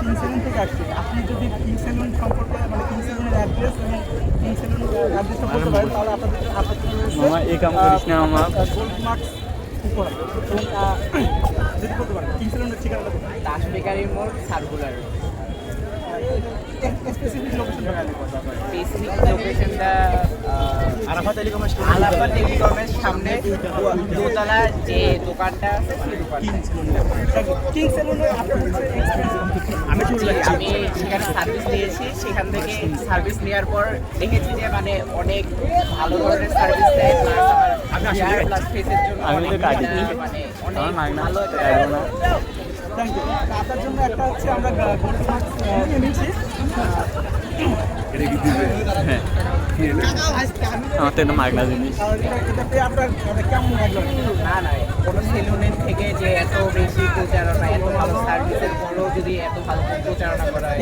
King salon থেকে আসছি। আপনি যদি কিং সেলুন সম্পর্কে মানে কিং সেলুনের অ্যাড্রেস এবং কিং সেলুন অ্যাড্রেসটা বলতে পারেন তাহলে আপনাদের মামা, এই কাম করিস না, মামা। গোল্ড মার্কস উপরে এবং যদি বলতে পারেন কিং সেলুনের ঠিকানাটা দাস বেকারি মোড় সার্কুলার স্পেসিফিক লোকেশন স্পেসিফিক লোকেশনটা আলাপা টেলিকমের সামনে দোতলা যে দোকানটা আছে সেই দোকানটা। কিং আপনার experience আমি সেখানে সার্ভিস নিয়েছি সেখান থেকে সার্ভিস নেওয়ার পর দেখেছি যে মানে অনেক ভালো ধরনের সার্ভিস দেয়। প্লাস আমার হেয়ার প্লাস ফেসের জন্য অনেক কাটি আহ, দিই। মানে অনেক ভালো আপনার জন্য একটা হচ্ছে আমরা গোল্ড মার্কস হ্যাঁ। আমার তো একটা মাগনা জিনিস। আপনার মানে কেমন লাগল? না না কোনো সেলুনের থেকে যে এত বেশি প্রচারণা এত ভালো সার্ভিসের পরেও যদি এত ভালো প্রচারণা করা হয়।